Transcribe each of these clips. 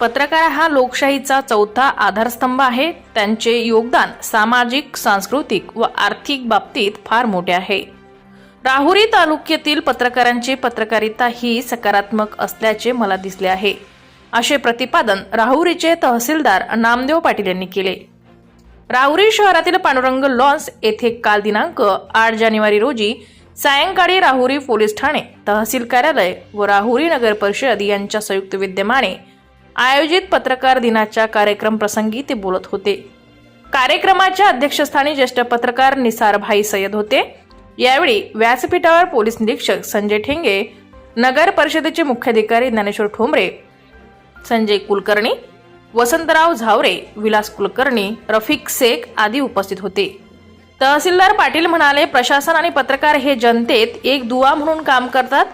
पत्रकार हा लोकशाहीचा चौथा आधारस्तंभ आहे. त्यांचे योगदान सामाजिक सांस्कृतिक व आर्थिक बाबतीत फार मोठे आहे. राहुरी तालुक्यातील पत्रकारांची पत्रकारिता ही सकारात्मक असल्याचे मला दिसले आहे. असे प्रतिपादन राहुरीचे तहसीलदार नामदेव पाटील यांनी केले. राहुरी शहरातील पांडुरंग लॉन्स येथे काल दिनांक आठ जानेवारी रोजी सायंकाळी राहुरी पोलीस ठाणे तहसील कार्यालय व राहुरी नगर परिषद यांच्या संयुक्त विद्यमाने आयोजित पत्रकार दिनाच्या कार्यक्रम प्रसंगी ते बोलत होते. कार्यक्रमाच्या अध्यक्षस्थानी ज्येष्ठ पत्रकार निसारभाई सय्यद होते. यावेळी व्यासपीठावर पोलीस निरीक्षक संजय ठेंगे नगर परिषदेचे मुख्याधिकारी ज्ञानेश्वर ठोंबरे संजय कुलकर्णी वसंतराव झावरे विलास कुलकर्णी रफिक शेख आदी उपस्थित होते. तहसीलदार पाटील म्हणाले प्रशासन आणि पत्रकार हे जनतेत एक दुवा म्हणून काम करतात.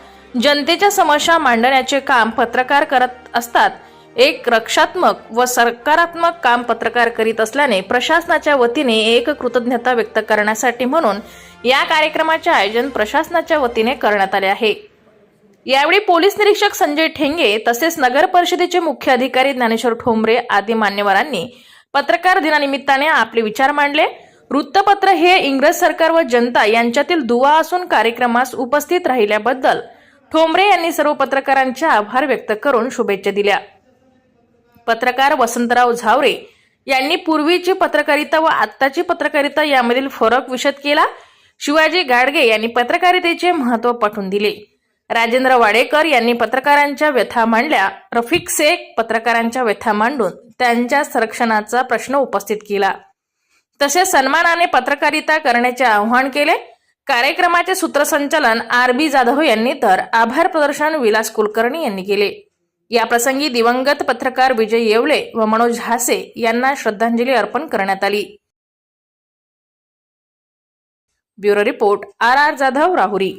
जनतेच्या समस्या मांडण्याचे काम पत्रकार करत असतात. एक रक्षात्मक व सकारात्मक काम पत्रकार करीत असल्याने प्रशासनाच्या वतीने एक कृतज्ञता व्यक्त करण्यासाठी म्हणून या कार्यक्रमाचे आयोजन प्रशासनाच्या वतीने करण्यात आले आहे. यावेळी पोलीस निरीक्षक संजय ठेंगे तसेच नगर परिषदेचे मुख्य अधिकारी ज्ञानेश्वर ठोंबरे आदी मान्यवरांनी पत्रकार दिनानिमित्ताने आपले विचार मांडले. वृत्तपत्र हे इंग्रज सरकार व जनता यांच्यातील दुवा असून कार्यक्रमास उपस्थित राहिल्याबद्दल ठोंबरे यांनी सर्व पत्रकारांचे आभार व्यक्त करून शुभेच्छा दिल्या. पत्रकार वसंतराव झावरे यांनी पूर्वीची पत्रकारिता व आत्ताची पत्रकारिता यामधील फरक विशद केला. शिवाजी गाडगे यांनी पत्रकारितेचे महत्त्व पटवून दिले. राजेंद्र वाडेकर यांनी पत्रकारांच्या व्यथा मांडल्या. रफिक शेख पत्रकारांच्या व्यथा मांडून त्यांच्या संरक्षणाचा प्रश्न उपस्थित केला. तसेच सन्मानाने पत्रकारिता करण्याचे आवाहन केले. कार्यक्रमाचे सूत्रसंचालन आर बी जाधव यांनी तर आभार प्रदर्शन विलास कुलकर्णी यांनी केले. या प्रसंगी दिवंगत पत्रकार विजय येवले व मनोज हासे यांना श्रद्धांजली अर्पण करण्यात आली. Bureau report R R Jadhav Rahuri.